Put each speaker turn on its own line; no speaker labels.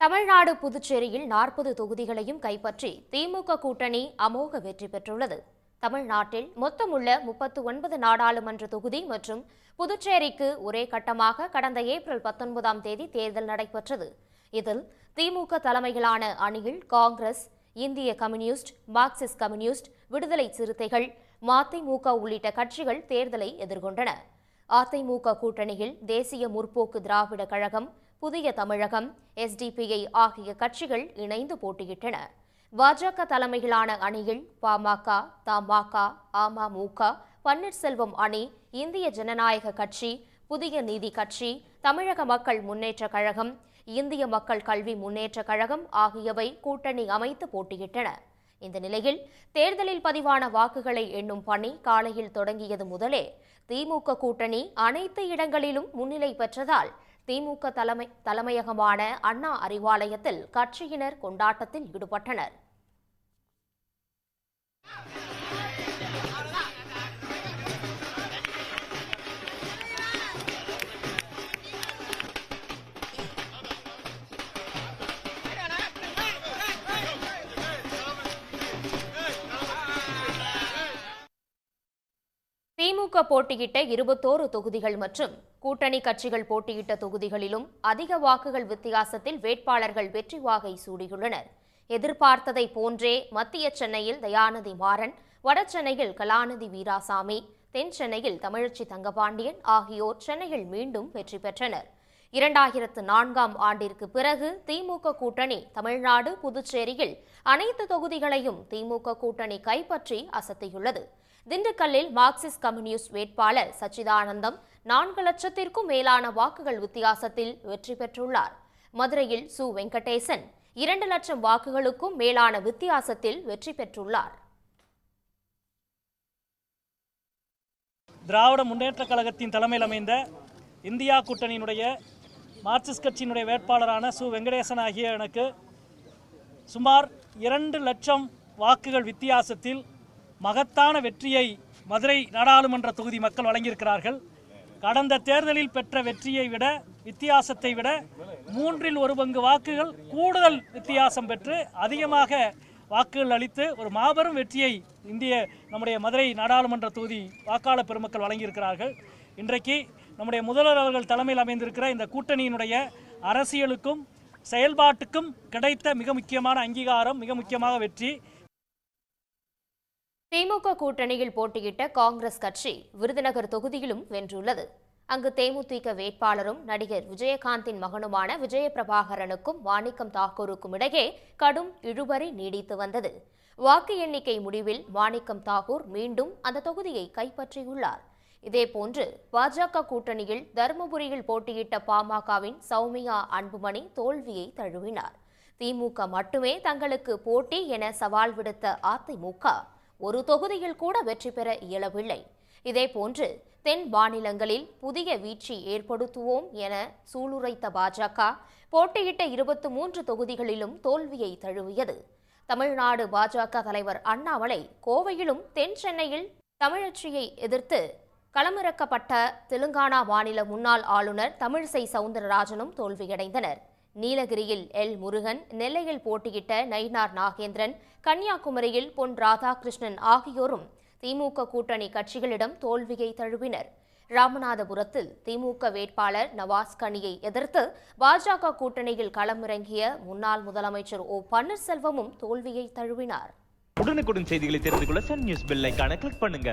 தமிழ்நாடு புதுச்சேரியில் நாற்பது தொகுதிகளையும் கைப்பற்றி திமுக கூட்டணி அமோக வெற்றி பெற்றுள்ளது. தமிழ்நாட்டில் மொத்தமுள்ள முப்பத்து ஒன்பது நாடாளுமன்ற தொகுதி மற்றும் புதுச்சேரிக்கு ஒரே கட்டமாக கடந்த ஏப்ரல் பத்தொன்பதாம் தேதி தேர்தல் நடைபெற்றது. இதில் திமுக தலைமையிலான அணியில் காங்கிரஸ் இந்திய கம்யூனிஸ்ட் மார்க்சிஸ்ட் கம்யூனிஸ்ட் விடுதலை சிறுத்தைகள் மதிமுக உள்ளிட்ட கட்சிகள் தேர்தலை எதிர்கொண்டன. அதிமுக கூட்டணியில் தேசிய முற்போக்கு திராவிட கழகம் புதிய தமிழகம். எஸ்டிபிஐ ஆகிய கட்சிகள் இணைந்து போட்டியிட்டன. பாஜக தலைமையிலான அணியில் பாமக தமாக அமமுக பன்னீர்செல்வம் அணி இந்திய ஜனநாயக கட்சி புதிய நீதி கட்சி தமிழக மக்கள் முன்னேற்ற கழகம் இந்திய மக்கள் கல்வி முன்னேற்ற கழகம் ஆகியவை கூட்டணி அமைத்து போட்டியிட்டன. இந்த நிலையில் தேர்தலில் பதிவான வாக்குகளை எண்ணும் பணி காலையில் தொடங்கியது முதலே. திமுக கூட்டணி அனைத்து இடங்களிலும் முன்னிலை பெற்றதால் திமுக தலைமை தலைமையகமான அண்ணா அறிவாலயத்தில் கட்சியினர் கொண்டாட்டத்தில் ஈடுபட்டனர். திமுக போட்டியிட்ட இருபத்தோரு தொகுதிகள் மற்றும் கூட்டணி கட்சிகள் போட்டியிட்ட தொகுதிகளிலும் அதிக வாக்குகள் வித்தியாசத்தில் வேட்பாளர்கள் வெற்றி வாகை சூடியுள்ளனர். எதிர்பார்த்ததை போன்றே மத்திய சென்னையில் தயாநிதி மாறன் வட சென்னையில் கலாநிதி வீராசாமி தென் சென்னையில் தமிழச்சி தங்கபாண்டியன் ஆகியோர் சென்னையில் மீண்டும் வெற்றி பெற்றனர். இரண்டாயிரத்து நான்காம் ஆண்டிற்கு பிறகு திமுக கூட்டணி தமிழ்நாடு புதுச்சேரியில் அனைத்து தொகுதிகளையும் திமுக கூட்டணி கைப்பற்றி அசத்தியுள்ளது. திண்டுக்கல்லில் மார்க்சிஸ்ட் கம்யூனிஸ்ட் வேட்பாளர் சச்சிதானந்தம் நான்கு லட்சத்திற்கும் மேலான வாக்குகள் வித்தியாசத்தில் வெற்றி பெற்றுள்ளார். மதுரையில் சு. வெங்கடேசன் இரண்டு லட்சம் வாக்குகளுக்கும் மேலான வித்தியாசத்தில் வெற்றி பெற்றுள்ளார்.
திராவிட முன்னேற்ற கழகத்தின் தலைமையில் அமைந்த இந்தியா கூட்டணியினுடைய மார்க்சிஸ்ட் கட்சியினுடைய வேட்பாளரான சு. வெங்கடேசன் ஆகிய எனக்கு சுமார் இரண்டு லட்சம் வாக்குகள் வித்தியாசத்தில் மகத்தான வெற்றியை மதுரை நாடாளுமன்ற தொகுதி மக்கள் வழங்கியிருக்கிறார்கள். கடந்த தேர்தலில் பெற்ற வெற்றியை விட வித்தியாசத்தை விட மூன்றில் ஒரு பங்கு வாக்குகள் கூடுதல் வித்தியாசம் பெற்று அதிகமாக வாக்குகள் அளித்து ஒரு மாபெரும் வெற்றியை இந்திய நம்முடைய மதுரை நாடாளுமன்ற தொகுதி வாக்காளர் பெருமக்கள் வழங்கியிருக்கிறார்கள். இன்றைக்கு நம்முடைய முதல்வர் அவர்கள் தலைமையில் அமைந்திருக்கிற இந்த கூட்டணியினுடைய அரசியலுக்கும் செயல்பாட்டுக்கும் கிடைத்த மிக முக்கியமான அங்கீகாரம் மிக முக்கியமாக வெற்றி.
திமுக கூட்டணியில் போட்டியிட்ட காங்கிரஸ் கட்சி விருதுநகர் தொகுதியிலும் வென்றுள்ளது. அங்கு தேமுதிக வேட்பாளரும் நடிகர் விஜயகாந்தின் மகனுமான விஜயபிரபாகரனுக்கும் மாணிக்கம் தாக்கூருக்கும் இடையே கடும் இழுபறி நீடித்து வந்தது. வாக்கு எண்ணிக்கை முடிவில் மாணிக்கம் தாகூர் மீண்டும் அந்த தொகுதியை கைப்பற்றியுள்ளார். இதேபோன்று பாஜக கூட்டணியில் தருமபுரியில் போட்டியிட்ட பாமகவின் சௌமியா அன்புமணி தோல்வியை தழுவினார். திமுக மட்டுமே தங்களுக்கு போட்டி என சவால் விடுத்த அதிமுக ஒரு தொகுதியில் கூட வெற்றி பெற இயலவில்லை. இதேபோன்று தென் மாநிலங்களில் புதிய வீழ்ச்சி ஏற்படுத்துவோம் என சூளுரைத்த பாஜக போட்டியிட்ட இருபத்து மூன்று தொகுதிகளிலும் தோல்வியை தழுவியது. தமிழ்நாடு பாஜக தலைவர் அண்ணாமலை கோவையிலும் தென் சென்னையில் தமிழச்சியை எதிர்த்து களமிறக்கப்பட்ட தெலுங்கானா மாநில முன்னாள் ஆளுநர் தமிழிசை சவுந்தரராஜனும் தோல்வியடைந்தனர். நீலகிரியில் எல் முருகன் நெல்லையில் போட்டியிட்ட நயினார் நாகேந்திரன் கன்னியாகுமரியில் பொன் ராதாகிருஷ்ணன் ஆகியோரும் திமுக கூட்டணி கட்சிகளிடம் தோல்வியை தழுவினர். ராமநாதபுரத்தில் திமுக வேட்பாளர் நவாஸ் கனியை எதிர்த்து பாஜக கூட்டணியில் களமிறங்கிய முன்னாள் முதலமைச்சர் ஓ பன்னீர்செல்வமும் தோல்வியை தழுவினார்.
உடனுக்குடன் செய்திகளை தெரிந்து கொள்ள சன் நியூஸ் பெல் கிளிக் பண்ணுங்க.